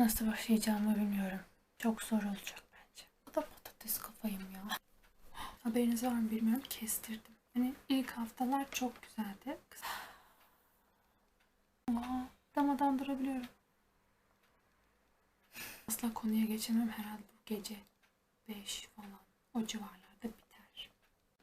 Nasıl başlayacağımı bilmiyorum. Çok zor olacak bence. Bu da patates kafayım ya. Haberiniz var mı bilmiyorum. Kestirdim. Hani ilk haftalar çok güzeldi. Aa, damadan durabiliyorum. Asla konuya geçemem herhalde bu gece 5 falan o civarlarda biter.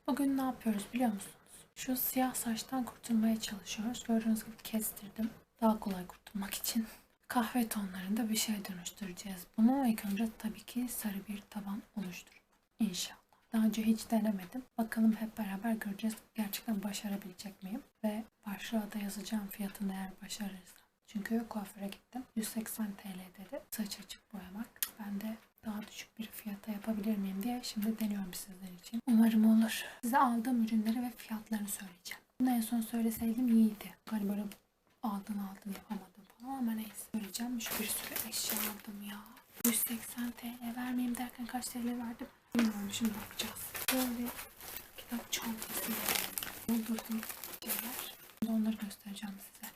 Bugün ne yapıyoruz biliyor musunuz? Şu siyah saçtan kurtulmaya çalışıyoruz. Gördüğünüz gibi kestirdim. Daha kolay kurtulmak için. Kahve tonlarında bir şey dönüştüreceğiz. Bunu ilk önce tabii ki sarı bir taban oluşturup İnşallah. Daha önce hiç denemedim. Bakalım hep beraber göreceğiz. Gerçekten başarabilecek miyim? Ve başlığa da yazacağım fiyatını eğer başarırsam. Çünkü kuaföre gittim. 180 TL dedi. Saç açıp boyamak. Ben de daha düşük bir fiyata yapabilir miyim diye şimdi deniyorum sizler için. Umarım olur. Size aldığım ürünleri ve fiyatlarını söyleyeceğim. Bunu en son söyleseydim iyiydi. Hani böyle aldın aldın yapamadım ama neyse. Söyleyeceğim. Şu bir sürü eşya aldım ya. 180 TL vermeyeyim derken kaç TL verdim bilmiyorum şimdi bakacağız. Böyle kitap çantası doldurdum şeyler. Onları göstereceğim size.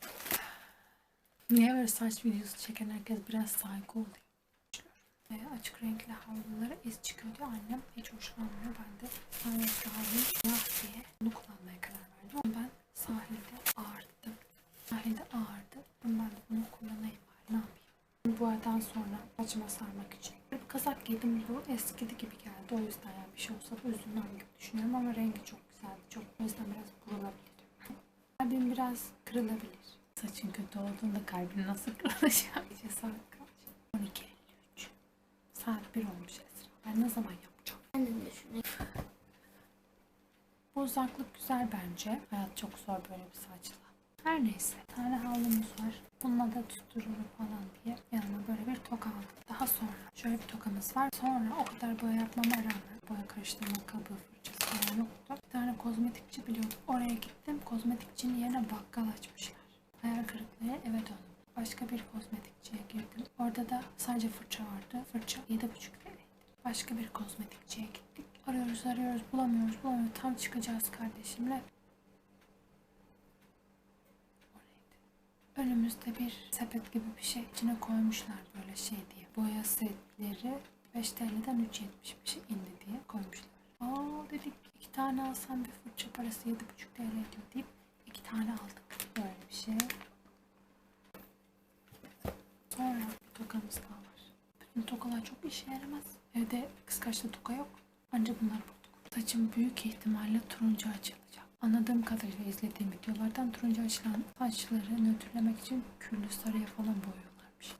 Niye böyle saç videosu çeken herkes biraz saygı oluyor. Açık renkli havlulara iz çıkıyor diyor. Annem hiç hoşlanmıyor. Ben de havlu siyah diye bunu kullanmaya karar verdim. Ama ben sahilde ağırdım. Sahilde ağırdı. Ben de bunu kullanayım bari ne yapayım. Bu aradan sonra saçıma sarmak için. Bir kazak giydim bu eskidi gibi geldi. O yüzden yani bir şey olsa da üzülmem gibi düşünüyorum ama rengi çok güzeldi. Çok o yüzden biraz burulabilir. Kalbim biraz kırılabilir. Saçın kötü olduğunda kalbin nasıl kırılacak? Gece saat kaç? 12.53. Saat 1 olmuş Esra. Ben ne zaman yapacağım? Ben de düşünüyorum. Bu uzaklık güzel bence. Hayat çok zor böyle bir saçla. Her neyse. Bir tane havlumuz var. Bununla da tuttururum falan diye yanıma böyle bir toka aldım. Daha sonra şöyle bir tokamız var. Sonra o kadar boya yapmama rağmen boya karıştırma kabı fırçası falan yoktu. Bir tane kozmetikçi biliyordum. Oraya gittim. Kozmetikçinin yerine bakkal açmışlar. Hayal kırıklığı eve döndüm. Başka bir kozmetikçiye girdim. Orada da sadece fırça vardı. Fırça 7,5 TL'ydi. Başka bir kozmetikçiye gittik. Arıyoruz arıyoruz bulamıyoruz bulamıyoruz. Tam çıkacağız kardeşimle. Önümüzde bir sepet gibi bir şey içine koymuşlar böyle şey diye. Boya setleri 5 TL'den 3.75'e indi diye koymuşlar. Aa dedik iki tane alsam bir fırça parası 7.5 TL ediyor deyip iki tane aldık. Böyle bir şey. Sonra tokamız daha var. Bütün tokalar çok işe yaramaz. Evde kıskaçlı toka yok. Ancak bunları bulduk. Saçım büyük ihtimalle turuncu açılacak. Anladığım kadarıyla izlediğim videolardan turuncu açılan saçları nötrlemek için küllü sarıya falan boyuyorlarmış.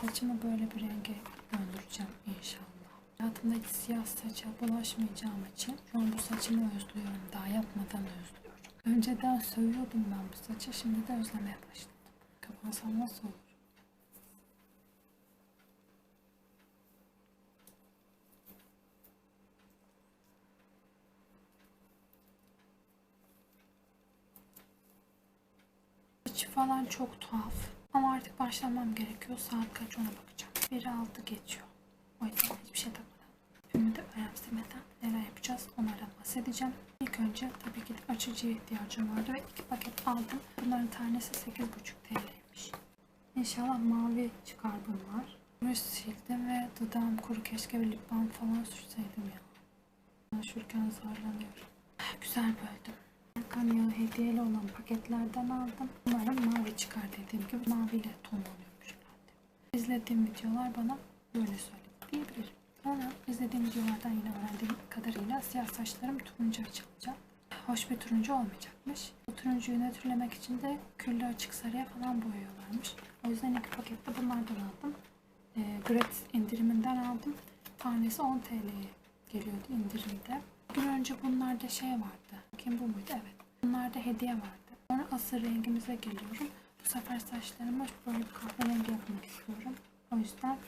Saçımı böyle bir renge döndüreceğim inşallah. Hayatımda siyah saça bulaşmayacağım için şu an bu saçımı özlüyorum. Daha yapmadan özlüyorum. Önceden sövüyordum ben bu saça şimdi de özlemeye başladım. Kapansam nasıl olur? Saçı falan çok tuhaf. Ama artık başlamam gerekiyor. Saat kaç ona bakacağım. Biri altı geçiyor. O yüzden hiçbir şey takmadan. De önemsemeden neler yapacağız onlardan bahsedeceğim. İlk önce tabii ki de açıcıya ihtiyacım vardı ve iki paket aldım. Bunların tanesi 8,5 TL'ymiş. İnşallah mavi çıkar bunlar. Ruj sildim ve dudağım kuru keşke bir lip balm falan sürseydim ya. Konuşurken zorlanıyorum. Güzel böldüm. Kanyo hediyeli olan paketlerden aldım. Umarım mavi çıkar dediğim gibi maviyle tonlanıyormuş herhalde. İzlediğim videolar bana böyle söyledi diyebilirim. Sonra izlediğim videolardan yine öğrendiğim kadarıyla siyah saçlarım turuncu açılacak. Hoş bir turuncu olmayacakmış. Bu turuncuyu nötrlemek için de küllü açık sarıya falan boyuyorlarmış. O yüzden iki pakette bunlardan aldım. E, Gret indiriminden aldım. Tanesi 10 TL'ye geliyordu indirimde. Bir gün önce bunlarda şey vardı. Kim bu muydu? Evet. Bunlarda hediye vardı. Sonra asıl rengimize geliyorum. Bu sefer saçlarımı böyle bir kahverengi yapmak istiyorum. O yüzden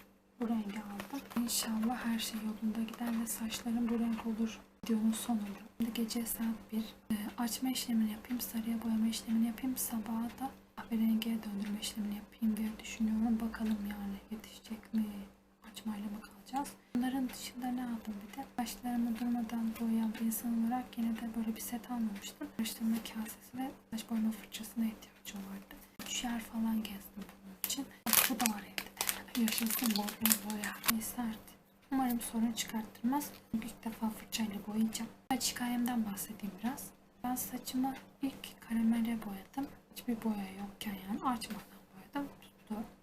bu rengi aldım. İnşallah her şey yolunda gider ve saçlarım bu renk olur. Videonun sonunda. Şimdi gece saat 1. Ee, açma işlemini yapayım. Sarıya boyama işlemini yapayım. Sabaha da kahverengiye döndürme işlemini yapayım diye düşünüyorum. Bakalım yani yetişecek mi? Açmayla mı kalacağız? Bunların dışında ne aldım bir de? Saçlarımı durmadan boyayan bir insan olarak yine de böyle bir set almamıştım. Karıştırma kasesi ve saç boyama fırçasına ihtiyacım vardı. Üç yer falan gezdim bunun için. Bu da var evde. Yaşasın bol boya. Sert. Umarım sorun çıkarttırmaz. İlk defa fırçayla boyayacağım. Saç hikayemden bahsedeyim biraz. Ben saçımı ilk karamele boyadım. Hiçbir boya yokken yani açmadan boyadım. Tuttu.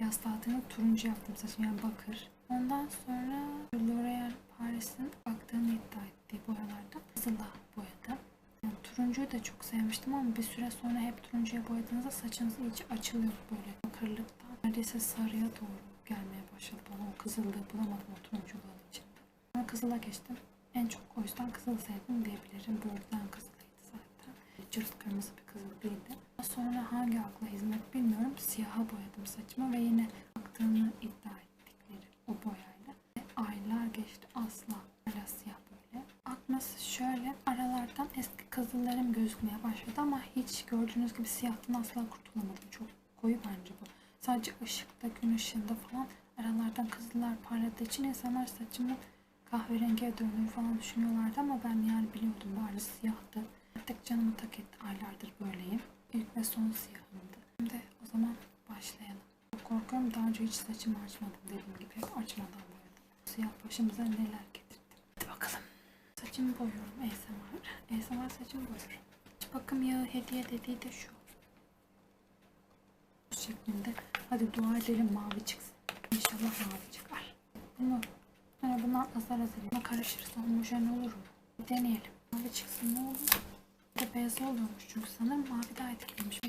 Yaz tatilinde turuncu yaptım saçımı yani bakır. Ondan sonra L'Oreal Paris'in baktığını iddia ettiği boyalarda kızıla boyadım. Yani turuncuyu da çok sevmiştim ama bir süre sonra hep turuncuya boyadığınızda saçınız iyice açılıyor böyle bakırlıktan. Neredeyse sarıya doğru gelmeye başladı bana. O kızıllığı bulamadım o turunculuğun içinde. Sonra kızıla geçtim. En çok o yüzden kızıl sevdim diyebilirim. Börden kızılıydı zaten. Cırt kırmızı bir kızıl değildi. Sonra hangi akla hizmet bilmiyorum. Siyaha boyadım saçımı ve yine baktığını iddia ettikleri o boyayla. Ve aylar geçti asla hala siyah böyle. Akması şöyle aralardan eski kızıllarım gözükmeye başladı ama hiç gördüğünüz gibi siyahtan asla kurtulamadım. Çok koyu bence bu. Sadece ışıkta, gün ışığında falan aralardan kızıllar parladığı için insanlar saçımı kahverengiye döndüğünü falan düşünüyorlardı ama ben yani biliyordum bari siyahtı. Artık canımı tak etti aylardır böyleyim. İlk ve son siyahımdı. Şimdi o zaman başlayalım. Çok korkuyorum daha önce hiç saçımı açmadım dediğim gibi hep açmadan boyadım. Siyah başımıza neler getirdi. Hadi bakalım. Saçımı boyuyorum ASMR. ASMR saçımı boyuyorum. Bakım yağı hediye dediği de şu. Bu şeklinde. Hadi dua edelim mavi çıksın. İnşallah mavi çıkar. Bunu Sonra bundan azar azar karışırsa homojen olur mu? Bir deneyelim. Mavi çıksın ne olur? Bir beyaz oluyormuş çünkü sanırım mavi daha etkiliymiş.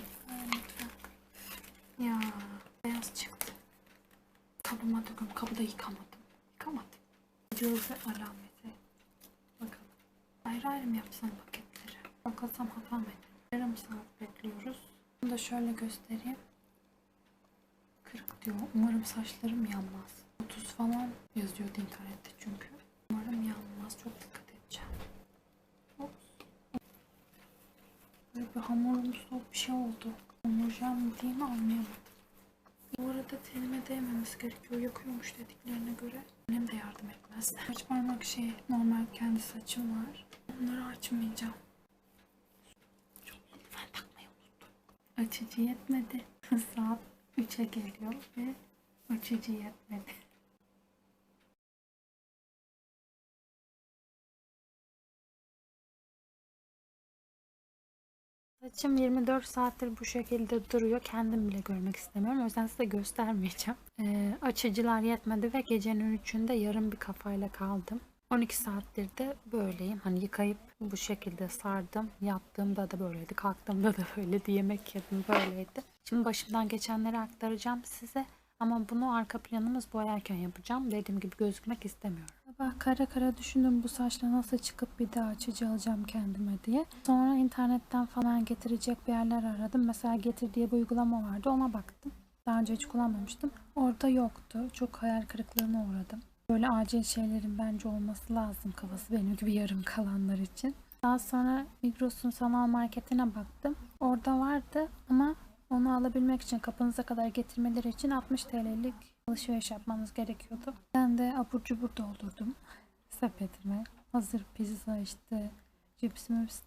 Ya beyaz çıktı. Kabıma döküm. Kabı da yıkamadım. Yıkamadım. Gözü alameti. Bakalım. Ayrı ayrı mı yapsam paketleri? Bakılsam hata mı ederim? Yarım saat bekliyoruz. Bunu da şöyle göstereyim. Kırık diyor. Umarım saçlarım yanmaz. 30 falan yazıyordu internette çünkü. Umarım yanmaz. Çok dikkat Bir hamurumsu bir şey oldu. Homojen mi değil mi anlayamadım. Bu arada tenime değmemesi gerekiyor. Yakıyormuş dediklerine göre. Annem de yardım etmez. Kaç parmak şey normal kendi saçım var. Onları açmayacağım. Çok lütfen takmayı unuttum. Açıcı yetmedi. Saat 3'e geliyor ve açıcı yetmedi. Saçım 24 saattir bu şekilde duruyor. Kendim bile görmek istemiyorum. O yüzden size göstermeyeceğim. Ee, açıcılar yetmedi ve gecenin 3'ünde yarım bir kafayla kaldım. 12 saattir de böyleyim. Hani yıkayıp bu şekilde sardım. Yattığımda da böyleydi. Kalktığımda da böyleydi. Yemek yedim böyleydi. Şimdi başımdan geçenleri aktaracağım size. Ama bunu arka planımız boyarken yapacağım. Dediğim gibi gözükmek istemiyorum. Sabah kara kara düşündüm bu saçla nasıl çıkıp bir daha açıcı alacağım kendime diye. Sonra internetten falan getirecek bir yerler aradım. Mesela Getir diye bir uygulama vardı ona baktım. Daha önce hiç kullanmamıştım. Orada yoktu. Çok hayal kırıklığına uğradım. Böyle acil şeylerin bence olması lazım kafası benim gibi yarım kalanlar için. Daha sonra Migros'un sanal marketine baktım. Orada vardı ama onu alabilmek için kapınıza kadar getirmeleri için 60 TL'lik alışveriş yapmanız gerekiyordu. Ben de abur cubur doldurdum sepetime. Hazır pizza işte cips mips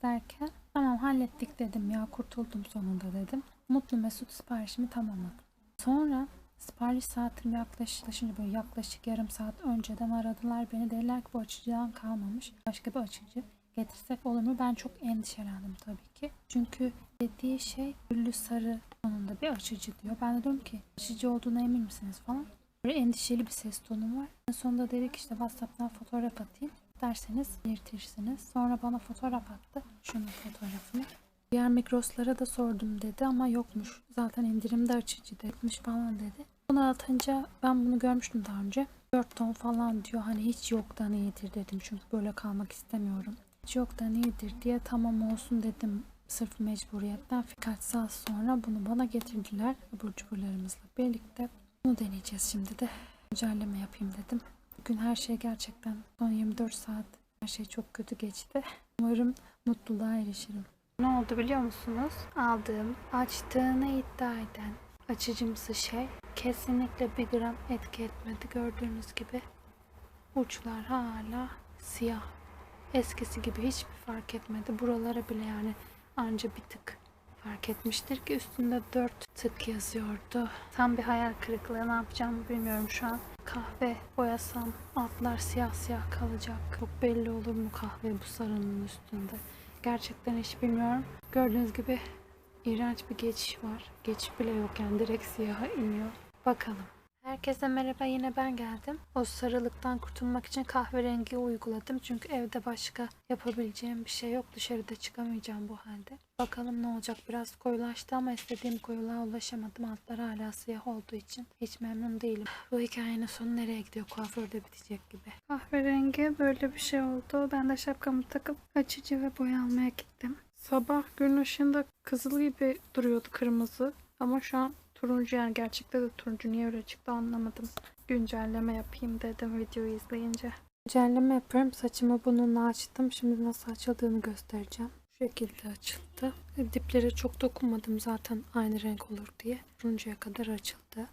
tamam hallettik dedim ya kurtuldum sonunda dedim. Mutlu mesut siparişimi tamamladım. Sonra sipariş saatim yaklaşınca böyle yaklaşık yarım saat önceden aradılar beni. Dediler ki bu açıcıdan kalmamış. Başka bir açıcı getirsek olur mu? Ben çok endişelendim tabii ki. Çünkü dediği şey güllü sarı sonunda bir açıcı diyor. Ben de diyorum ki açıcı olduğuna emin misiniz falan. Böyle endişeli bir ses tonum var. En sonunda dedik işte WhatsApp'tan fotoğraf atayım derseniz belirtirsiniz. Sonra bana fotoğraf attı. Şunun fotoğrafını. Diğer mikroslara da sordum dedi ama yokmuş. Zaten indirimde açıcı etmiş falan dedi. Bunu atınca ben bunu görmüştüm daha önce. 4 ton falan diyor. Hani hiç yoktan iyidir dedim. Çünkü böyle kalmak istemiyorum. Hiç yoktan iyidir diye tamam olsun dedim. Sırf mecburiyetten birkaç saat sonra bunu bana getirdiler. Abur birlikte. Bunu deneyeceğiz şimdi de. Güncelleme yapayım dedim. Bugün her şey gerçekten son 24 saat her şey çok kötü geçti. Umarım mutluluğa erişirim. Ne oldu biliyor musunuz? Aldığım, açtığını iddia eden açıcımsı şey kesinlikle bir gram etki etmedi. Gördüğünüz gibi uçlar hala siyah. Eskisi gibi hiçbir fark etmedi. Buralara bile yani anca bir tık fark etmiştir ki üstünde 4 tık yazıyordu. Tam bir hayal kırıklığı ne yapacağımı bilmiyorum şu an. Kahve boyasam altlar siyah siyah kalacak. Çok belli olur mu kahve bu sarının üstünde. Gerçekten hiç bilmiyorum. Gördüğünüz gibi iğrenç bir geçiş var. Geçiş bile yok yani direkt siyaha iniyor. Bakalım. Herkese merhaba yine ben geldim. O sarılıktan kurtulmak için kahverengi uyguladım. Çünkü evde başka yapabileceğim bir şey yok. Dışarıda çıkamayacağım bu halde. Bakalım ne olacak. Biraz koyulaştı ama istediğim koyuluğa ulaşamadım. Altlar hala siyah olduğu için hiç memnun değilim. Bu hikayenin sonu nereye gidiyor? Kuaförde bitecek gibi. Kahverengi böyle bir şey oldu. Ben de şapkamı takıp açıcı ve boya almaya gittim. Sabah gün ışığında kızıl gibi duruyordu kırmızı. Ama şu an turuncu yani gerçekte de turuncu niye öyle çıktı anlamadım. Güncelleme yapayım dedim videoyu izleyince. Güncelleme yapıyorum. Saçımı bununla açtım. Şimdi nasıl açıldığını göstereceğim. Şu şekilde açıldı. Diplere çok dokunmadım zaten aynı renk olur diye. Turuncuya kadar açıldı.